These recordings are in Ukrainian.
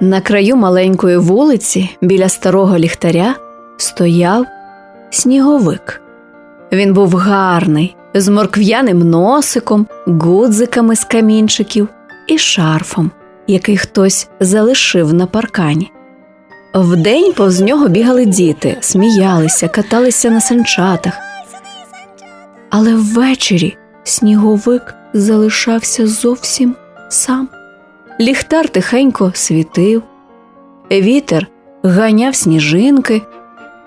На краю маленької вулиці біля старого ліхтаря стояв сніговик. Він був гарний, з моркв'яним носиком, гудзиками з камінчиків і шарфом, який хтось залишив на паркані. Вдень повз нього бігали діти, сміялися, каталися на санчатах. Але ввечері сніговик залишався зовсім сам. Ліхтар тихенько світив, вітер ганяв сніжинки,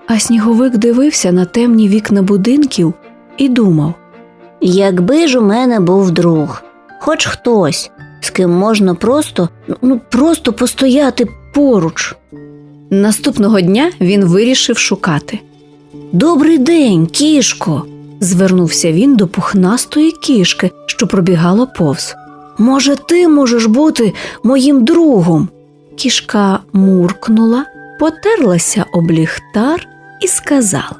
а сніговик дивився на темні вікна будинків і думав. Якби ж у мене був друг, хоч хтось, з ким можна просто, ну просто постояти поруч. Наступного дня він вирішив шукати. Добрий день, кішко. Звернувся він до пухнастої кішки, що пробігала повз. Може, ти можеш бути моїм другом? Кішка муркнула, потерлася об ліхтар і сказала.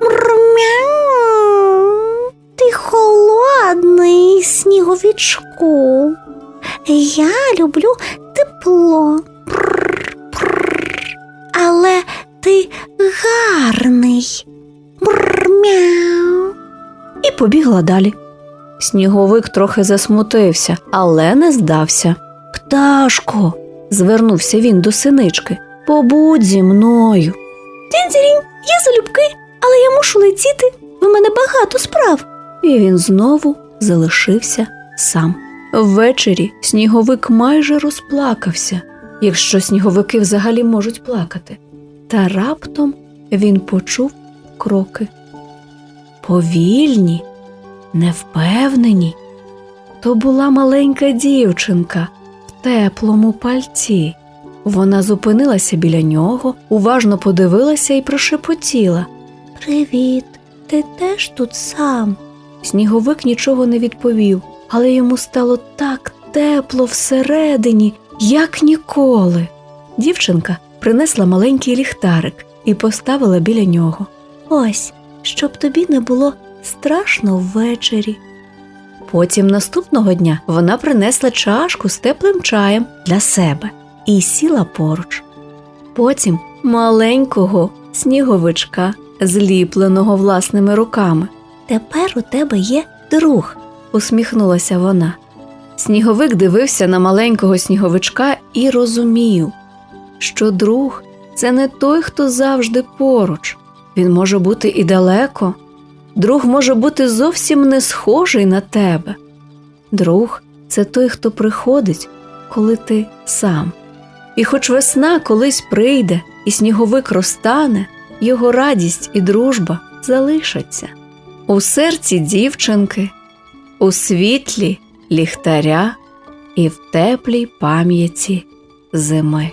Мрмяу, ти холодний сніговічку. Я люблю тепло. Але ти гарний. Мрмяу. і побігла далі. Сніговик трохи засмутився, але не здався. Пташко, звернувся він до синички. Побудь зі мною. Дзінь-дзінь, я залюбки, але я мушу летіти. В мене багато справ. І він знову залишився сам. Ввечері сніговик майже розплакався, якщо сніговики взагалі можуть плакати. Та раптом він почув кроки. Повільні, невпевнені. То була маленька дівчинка в теплому пальці. Вона зупинилася біля нього, уважно подивилася і прошепотіла. Привіт, ти теж тут сам. Сніговик нічого не відповів, але йому стало так тепло всередині, як ніколи. Дівчинка принесла маленький ліхтарик і поставила біля нього. Ось, щоб тобі не було страшно ввечері. Потім наступного дня вона принесла чашку з теплим чаєм для себе і сіла поруч. Потім маленького сніговичка, зліпленого власними руками. Тепер у тебе є друг. усміхнулася вона. Сніговик дивився на маленького сніговичка і розумів, що друг це не той, хто завжди поруч. Він може бути і далеко. Друг може бути зовсім не схожий на тебе. Друг це той, хто приходить, коли ти сам. І хоч весна колись прийде, і сніговик розтане, його радість і дружба залишаться. У серці дівчинки, у світлі ліхтаря і в теплій пам'яті зими.